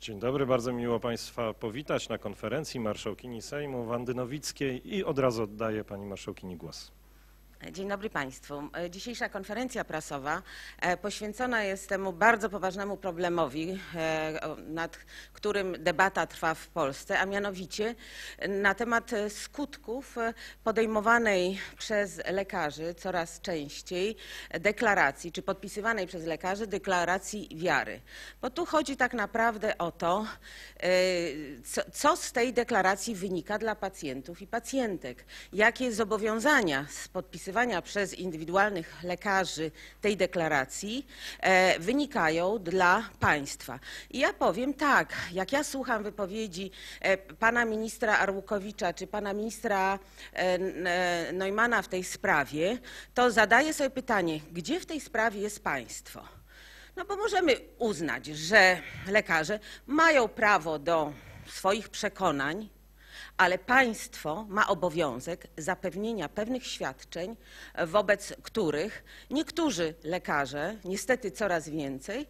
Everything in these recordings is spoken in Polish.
Dzień dobry, bardzo miło Państwa powitać na konferencji marszałkini Sejmu Wandy Nowickiej i od razu oddaję Pani Marszałkini głos. Dzień dobry Państwu. E, Dzisiejsza konferencja prasowa e, poświęcona jest temu bardzo poważnemu problemowi, e, nad którym debata trwa w Polsce, a mianowicie na temat e, skutków e, podejmowanej przez lekarzy coraz częściej deklaracji, czy podpisywanej przez lekarzy deklaracji wiary. Bo tu chodzi tak naprawdę o to, e, co, z tej deklaracji wynika dla pacjentów i pacjentek, jakie zobowiązania z podpisywania przez indywidualnych lekarzy tej deklaracji e, wynikają dla państwa. I ja powiem tak, jak ja słucham wypowiedzi e, pana ministra Arłukowicza czy pana ministra e, Neumana w tej sprawie, to zadaję sobie pytanie, gdzie w tej sprawie jest państwo? No bo możemy uznać, że lekarze mają prawo do swoich przekonań, ale państwo ma obowiązek zapewnienia pewnych świadczeń, wobec których niektórzy lekarze, niestety coraz więcej,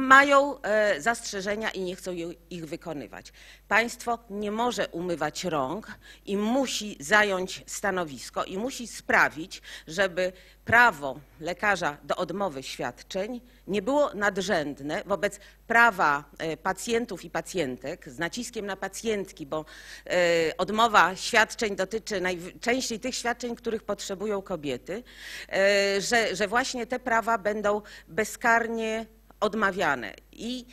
mają e, zastrzeżenia i nie chcą ich wykonywać. Państwo nie może umywać rąk i musi zająć stanowisko i musi sprawić, żeby prawo lekarza do odmowy świadczeń nie było nadrzędne wobec prawa e, pacjentów i pacjentek, z naciskiem na pacjentki, bo e, odmowa świadczeń dotyczy najczęściej tych świadczeń, których potrzebują kobiety, e, że, że właśnie te prawa będą bezkarnie odmawiane. I,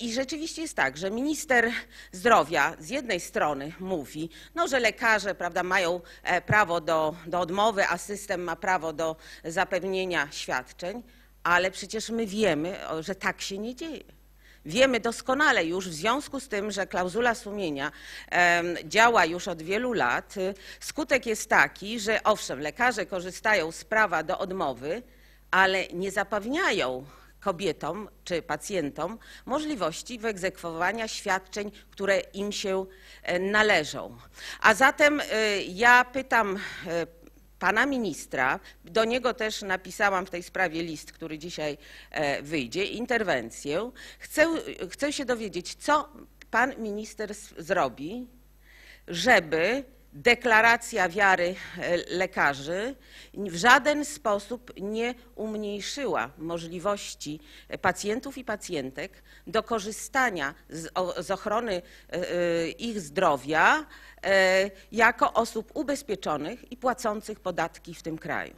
I rzeczywiście jest tak, że minister zdrowia z jednej strony mówi, no, że lekarze prawda, mają e, prawo do, do odmowy, a system ma prawo do zapewnienia świadczeń, ale przecież my wiemy, że tak się nie dzieje. Wiemy doskonale już w związku z tym, że klauzula sumienia działa już od wielu lat, skutek jest taki, że owszem, lekarze korzystają z prawa do odmowy, ale nie zapewniają kobietom czy pacjentom możliwości wyegzekwowania świadczeń, które im się e, należą. A zatem e, ja pytam e, pana ministra, do niego też napisałam w tej sprawie list, który dzisiaj wyjdzie, interwencję. Chcę, chcę się dowiedzieć, co pan minister zrobi, żeby deklaracja wiary e, lekarzy w żaden sposób nie umniejszyła możliwości pacjentów i pacjentek do korzystania z, z ochrony e, e, ich zdrowia e, jako osób ubezpieczonych i płacących podatki w tym kraju.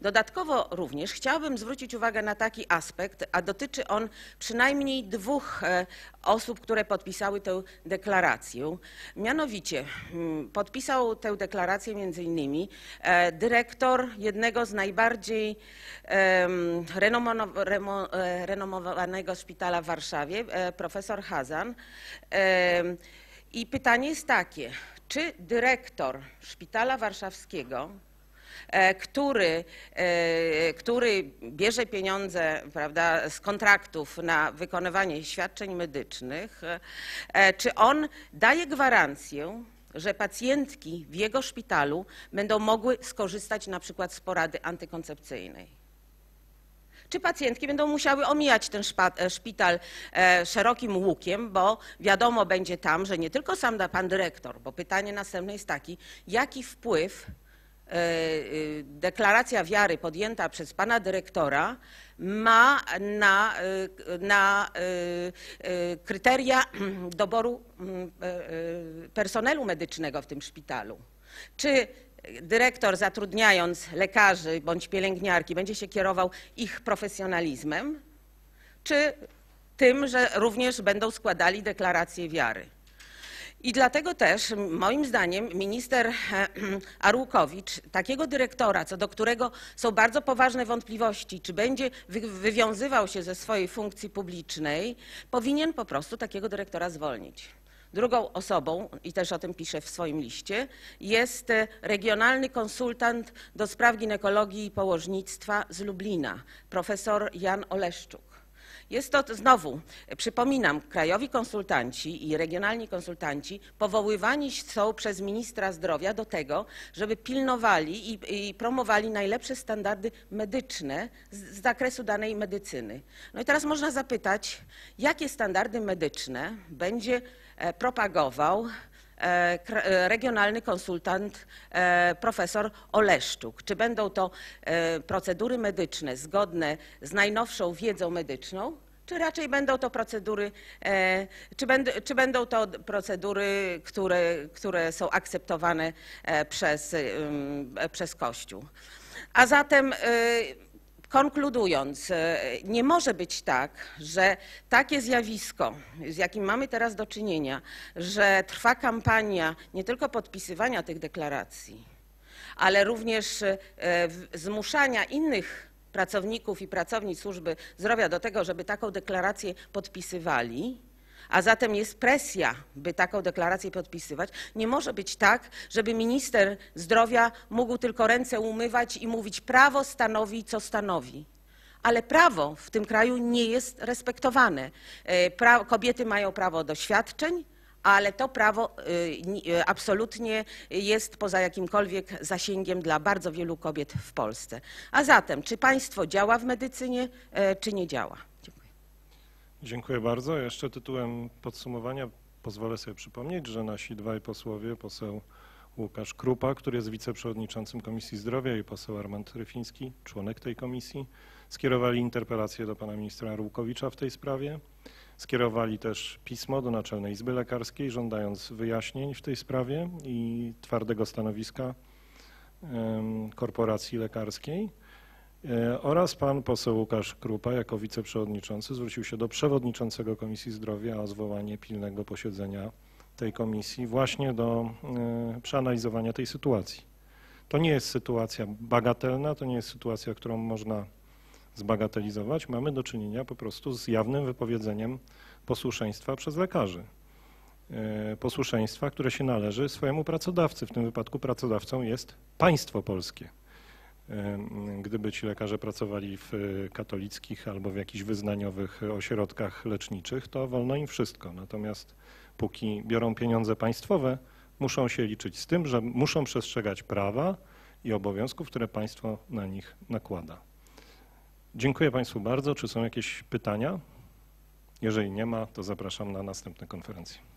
Dodatkowo również chciałabym zwrócić uwagę na taki aspekt, a dotyczy on przynajmniej dwóch e, osób, które podpisały tę deklarację. Mianowicie mm, podpisał tę deklarację między innymi e, dyrektor jednego z najbardziej e, renomowanego szpitala w Warszawie, profesor Hazan. I pytanie jest takie, czy dyrektor szpitala warszawskiego który, e, który bierze pieniądze prawda, z kontraktów na wykonywanie świadczeń medycznych, e, czy on daje gwarancję, że pacjentki w jego szpitalu będą mogły skorzystać na przykład z porady antykoncepcyjnej? Czy pacjentki będą musiały omijać ten e, szpital e, szerokim łukiem, bo wiadomo będzie tam, że nie tylko sam da pan dyrektor, bo pytanie następne jest taki, jaki wpływ e, e, deklaracja wiary podjęta przez pana dyrektora ma na, e, na e, e, kryteria doboru mm, e, e, personelu medycznego w tym szpitalu. Czy dyrektor zatrudniając lekarzy bądź pielęgniarki będzie się kierował ich profesjonalizmem, czy tym, że również będą składali deklarację wiary? I dlatego też moim zdaniem minister e, Arłukowicz, takiego dyrektora, co do którego są bardzo poważne wątpliwości, czy będzie wy- wywiązywał się ze swojej funkcji publicznej, powinien po prostu takiego dyrektora zwolnić. Drugą osobą, i też o tym piszę w swoim liście, jest e, regionalny konsultant do spraw ginekologii i położnictwa z Lublina, profesor Jan Oleszczuk. Jest to znowu, przypominam, krajowi konsultanci i regionalni konsultanci powoływani są przez ministra zdrowia do tego, żeby pilnowali i, i promowali najlepsze standardy medyczne z, z zakresu danej medycyny. No i teraz można zapytać, jakie standardy medyczne będzie e, propagował regionalny konsultant e, profesor Oleszczuk. Czy będą to e, procedury medyczne zgodne z najnowszą wiedzą medyczną, czy raczej będą to procedury, e, czy, będą, to procedury, które, które są akceptowane e, przez, e, przez Kościół. A zatem e, Konkludując, e, nie może być tak, że takie zjawisko, z jakim mamy teraz do czynienia, że trwa kampania nie tylko podpisywania tych deklaracji, ale również e, zmuszania innych pracowników i pracownic służby zdrowia do tego, żeby taką deklarację podpisywali, a zatem jest presja, by taką deklarację podpisywać. Nie może być tak, żeby minister zdrowia mógł tylko ręce umywać i mówić prawo stanowi, co stanowi. Ale prawo w tym kraju nie jest respektowane. E, Pra, kobiety mają prawo do świadczeń, ale to prawo ni- y, absolutnie jest poza jakimkolwiek zasięgiem dla bardzo wielu kobiet w Polsce. A zatem, czy państwo działa w medycynie, e, czy nie działa? Dziękuję. Bardzo. Jeszcze tytułem podsumowania pozwolę sobie przypomnieć, że nasi dwaj posłowie, poseł Łukasz Krupa, który jest wiceprzewodniczącym Komisji Zdrowia i poseł Armand Ryfiński, członek tej komisji, skierowali interpelację do pana ministra Rukowicza w tej sprawie. Skierowali też pismo do Naczelnej Izby Lekarskiej, żądając wyjaśnień w tej sprawie i twardego stanowiska korporacji lekarskiej. E, Oraz pan poseł Łukasz Krupa jako wiceprzewodniczący zwrócił się do przewodniczącego Komisji Zdrowia o zwołanie pilnego posiedzenia tej komisji właśnie do e, przeanalizowania tej sytuacji. To nie jest sytuacja bagatelna, to nie jest sytuacja, którą można zbagatelizować. Mamy do czynienia po prostu z jawnym wypowiedzeniem posłuszeństwa przez lekarzy. E, Posłuszeństwa, które się należy swojemu pracodawcy. W tym wypadku pracodawcą jest państwo polskie. Em, Gdyby ci lekarze pracowali w e, katolickich albo w jakichś wyznaniowych ośrodkach leczniczych, to wolno im wszystko. Natomiast póki biorą pieniądze państwowe, muszą się liczyć z tym, że muszą przestrzegać prawa i obowiązków, które państwo na nich nakłada. Dziękuję Państwu bardzo. Czy są jakieś pytania? Jeżeli nie ma, to zapraszam na następne konferencje.